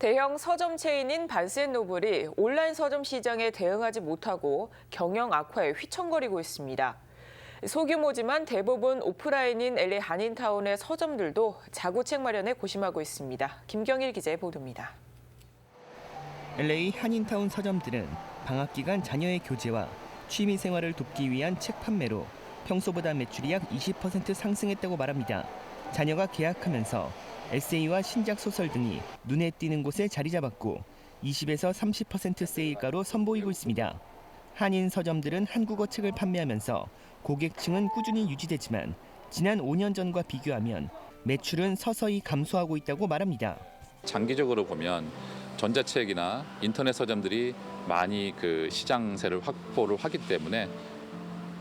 대형 서점 체인인 반센노블이 온라인 서점 시장에 대응하지 못하고 경영 악화에 휘청거리고 있습니다. 소규모지만 대부분 오프라인인 LA 한인타운의 서점들도 자구책 마련에 고심하고 있습니다. 김경일 기자의 보도입니다. LA 한인타운 서점들은 방학 기간 자녀의 교재와 취미 생활을 돕기 위한 책 판매로 평소보다 매출이 약 20% 상승했다고 말합니다. 자녀가 계약하면서 에세이와 신작 소설 등이 눈에 띄는 곳에 자리 잡았고 20에서 30% 세일가로 선보이고 있습니다. 한인 서점들은 한국어 책을 판매하면서 고객층은 꾸준히 유지되지만 지난 5년 전과 비교하면 매출은 서서히 감소하고 있다고 말합니다. 장기적으로 보면 전자책이나 인터넷 서점들이 많이 그 시장세를 확보를 하기 때문에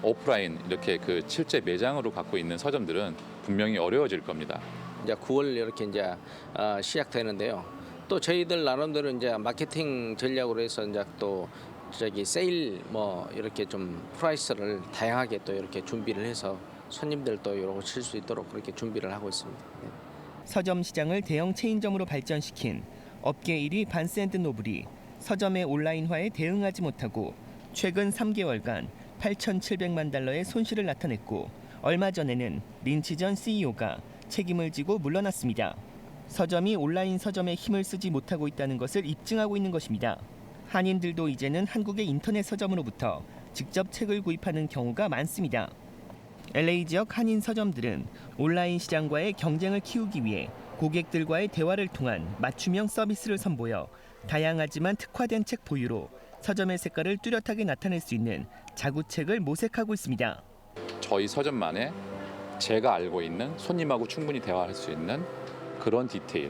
오프라인 이렇게 그 실제 매장으로 갖고 있는 서점들은 분명히 어려워질 겁니다. 이제 9월 이렇게 이제 어, 시작되는데요. 또 저희들 나름대로 이제 마케팅 전략으로 해서 이제 또 저기 세일 뭐 이렇게 좀 프라이스를 다양하게 또 이렇게 준비를 해서 손님들도 이러고 칠 수 있도록 그렇게 준비를 하고 있습니다. 네. 서점 시장을 대형 체인점으로 발전시킨 업계 1위 반스앤드노블이 서점의 온라인화에 대응하지 못하고 최근 3개월간 8,700만 달러의 손실을 나타냈고 얼마 전에는 린치 전 CEO가 책임을 지고 물러났습니다. 서점이 온라인 서점에 힘을 쓰지 못하고 있다는 것을 입증하고 있는 것입니다. 한인들도 이제는 한국의 인터넷 서점으로부터 직접 책을 구입하는 경우가 많습니다. LA 지역 한인 서점들은 온라인 시장과의 경쟁을 키우기 위해 고객들과의 대화를 통한 맞춤형 서비스를 선보여 다양하지만 특화된 책 보유로 서점의 색깔을 뚜렷하게 나타낼 수 있는 자구책을 모색하고 있습니다. 저희 서점만의 제가 알고 있는 손님하고 충분히 대화할 수 있는 그런 디테일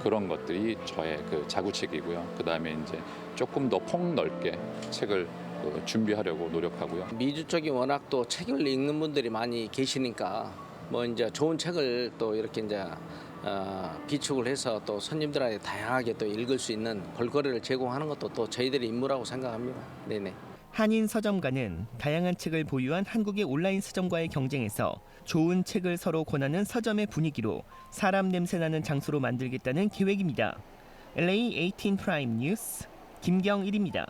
그런 것들이 저의 그 자구책이고요. 그 다음에 이제 조금 더 폭넓게 책을 그 준비하려고 노력하고요. 미주 쪽이 워낙 또 책을 읽는 분들이 많이 계시니까 뭐 이제 좋은 책을 또 이렇게 이제 어, 비축을 해서 또 손님들한테 다양하게 또 읽을 수 있는 볼거리를 제공하는 것도 또 저희들의 임무라고 생각합니다. 네네. 한인 서점가는 다양한 책을 보유한 한국의 온라인 서점과의 경쟁에서 좋은 책을 서로 권하는 서점의 분위기로 사람 냄새 나는 장소로 만들겠다는 계획입니다. LA 18 프라임 뉴스 김경일입니다.